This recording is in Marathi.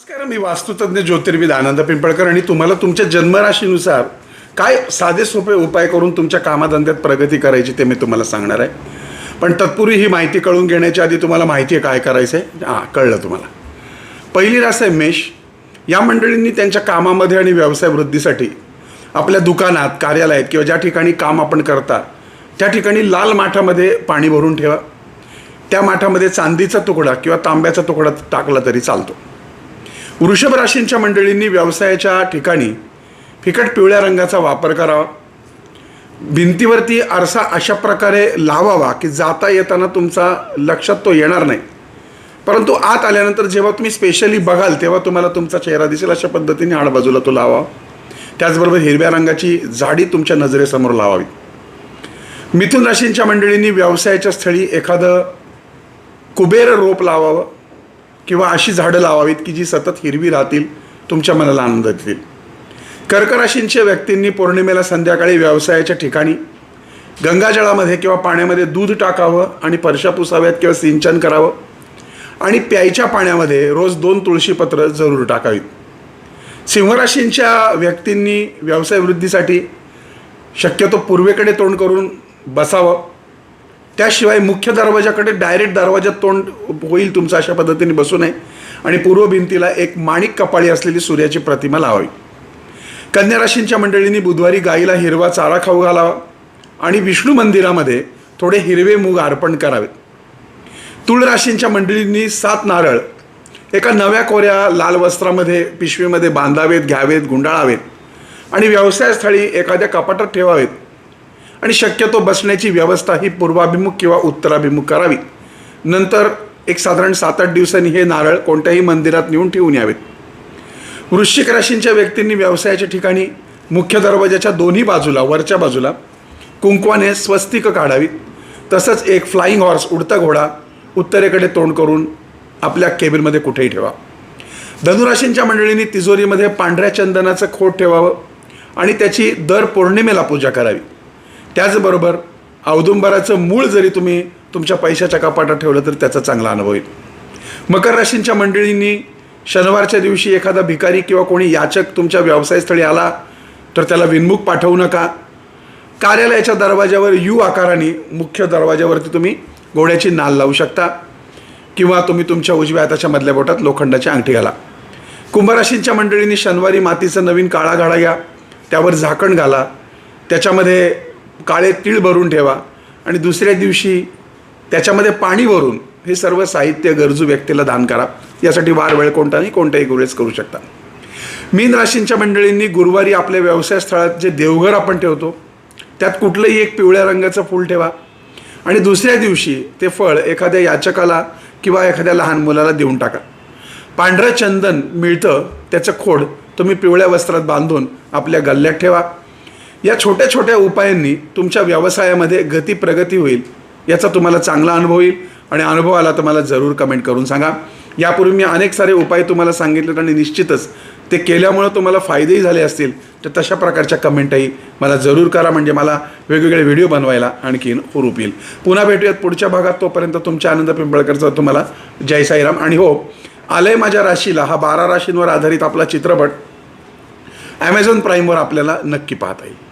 नमस्कार मी वास्तुतज्ञ ज्योतिर्विद आनंद पिंपळकर आणि तुम्हाला तुमच्या जन्मराशीनुसार काय साधे सोपे उपाय करून तुमच्या कामाधंद्यात प्रगती करायची ते मी तुम्हाला सांगणार आहे. पण तत्पूर्वी ही माहिती कळून घेण्याच्या आधी तुम्हाला माहिती आहे काय करायचं आहे? हां कळलं तुम्हाला. पहिली रास आहे मेष. या मंडळींनी त्यांच्या कामामध्ये आणि व्यवसाय वृद्धीसाठी आपल्या दुकानात कार्यालयात किंवा ज्या ठिकाणी काम आपण करता त्या ठिकाणी लाल माठामध्ये पाणी भरून ठेवा. त्या माठामध्ये चांदीचा तुकडा किंवा तांब्याचा तुकडा टाकला तरी चालतो. वृषभ राशींच्या मंडळींनी व्यवसायाच्या ठिकाणी फिकट पिवळ्या रंगाचा वापर करावा. भिंतीवरती आरसा अशा प्रकारे लावावा की जाता येताना तुमचा लक्षात तो येणार नाही. परंतु आत आल्यानंतर जेव्हा तुम्ही स्पेशली बघाल तेव्हा तुम्हाला तुमचा चेहरा दिसेल अशा पद्धतीने आडबाजूला तो लावा त्याचबरोबर हिरव्या रंगाची झाडी तुमच्या नजरेसमोर लावावी. मिथुन राशींच्या मंडळींनी व्यवसायाच्या स्थळी एखादं कुबेर रोप लावावं. किंवा अशी झाडं लावावीत की जी सतत हिरवी राहतील तुमच्या मनाला आनंद देतील. कर्कराशींच्या व्यक्तींनी पौर्णिमेला संध्याकाळी व्यवसायाच्या ठिकाणी गंगाजळामध्ये किंवा पाण्यामध्ये दूध टाकावं आणि परशा पुसाव्यात किंवा सिंचन करावं आणि प्यायच्या पाण्यामध्ये रोज दोन तुळशीपत्र जरूर टाकावीत. सिंहराशींच्या व्यक्तींनी व्यवसाय वृद्धीसाठी शक्यतो पूर्वेकडे तोंड करून बसावं. त्याशिवाय मुख्य दरवाजाकडे डायरेक्ट दरवाजात तोंड होईल तुमचं अशा पद्धतीने बसू नये. आणि पूर्व भिंतीला एक माणिक कपाळी असलेली सूर्याची प्रतिमा लावावी. कन्या राशींच्या मंडळींनी बुधवारी गाईला हिरवा चारा खाऊ घालावा आणि विष्णू मंदिरामध्ये थोडे हिरवे मूग अर्पण करावेत. तुळ राशींच्या मंडळींनी सात नारळ एका नव्या कोऱ्या लाल वस्त्रामध्ये पिशवीमध्ये बांधावेत घ्यावेत गुंडाळावेत आणि व्यवसायस्थळी एखाद्या कपाटात ठेवावेत. आणि शक्यतो बसण्याची व्यवस्था ही पूर्वाभिमुख किंवा उत्तराभिमुख करावी. नंतर एक साधारण सात आठ दिवसांनी हे नारळ कोणत्याही मंदिरात नेऊन ठेवून यावेत. वृश्चिक राशींच्या व्यक्तींनी व्यवसायाच्या ठिकाणी मुख्य दरवाजाच्या दोन्ही बाजूला वरच्या बाजूला कुंकवाने स्वस्तिक काढावीत. तसंच एक फ्लाईंग हॉर्स उडता घोडा उत्तरेकडे तोंड करून आपल्या केबिनमध्ये कुठेही ठेवा. धनुराशींच्या मंडळींनी तिजोरीमध्ये पांढऱ्या चंदनाचं खोट ठेवावं आणि त्याची दर पौर्णिमेला पूजा करावी. त्याचबरोबर औदुंबराचं मूळ जरी तुम्ही तुमच्या पैशाच्या कपाटात ठेवलं तर त्याचा चांगला अनुभव येईल. मकर राशींच्या मंडळींनी शनिवारच्या दिवशी एखादा भिकारी किंवा कोणी याचक तुमच्या व्यवसायस्थळी आला तर त्याला विनमुख पाठवू नका. कार्यालयाच्या दरवाज्यावर यू आकाराने मुख्य दरवाज्यावरती तुम्ही घोड्याची नाल लावू शकता किंवा तुम्ही तुमच्या उजव्या हाताच्या मधल्या बोटात लोखंडाची अंगठी घाला. कुंभराशींच्या मंडळींनी शनिवारी मातीचं नवीन काळा घाडा घ्या त्यावर झाकण घाला त्याच्यामध्ये काळे तीळ भरून ठेवा आणि दुसऱ्या दिवशी त्याच्यामध्ये पाणी भरून हे सर्व साहित्य गरजू व्यक्तीला दान करा. यासाठी वार वेळ कोणता नाही कोणत्याही गुरेच करू शकता. मीन राशींच्या मंडळींनी गुरुवारी आपल्या व्यवसाय स्थळात जे देवघर आपण ठेवतो त्यात कुठलंही एक पिवळ्या रंगाचं फूल ठेवा. आणि दुसऱ्या दिवशी ते फळ एखाद्या याचकाला किंवा एखाद्या लहान मुलाला देऊन टाका. पांढरं चंदन मिळतं त्याचं खोड तुम्ही पिवळ्या वस्त्रात बांधून आपल्या गल्ल्यात ठेवा. या छोट्या छोट्या उपायांनी तुमच्या व्यवसायामध्ये गती प्रगती होईल याचा तुम्हाला चांगला अनुभव येईल आणि अनुभव आला तर मला जरूर कमेंट करून सांगा. यापूर्वी मी अनेक सारे उपाय तुम्हाला सांगितलेत आणि निश्चितच ते केल्यामुळं तुम्हाला फायदेही झाले असतील तर तशा प्रकारच्या कमेंटही मला जरूर करा म्हणजे मला वेगवेगळे व्हिडिओ बनवायला आणखीन हुरूप येईल. पुन्हा भेटूयात पुढच्या भागात तोपर्यंत तुमच्या आनंद पिंपळकरचा तुम्हाला जय साईराम. आणि हो आलय माझ्या राशीला हा बारा राशींवर आधारित आपला चित्रपट ॲमेझॉन प्राईमवर आपल्याला नक्की पाहता येईल.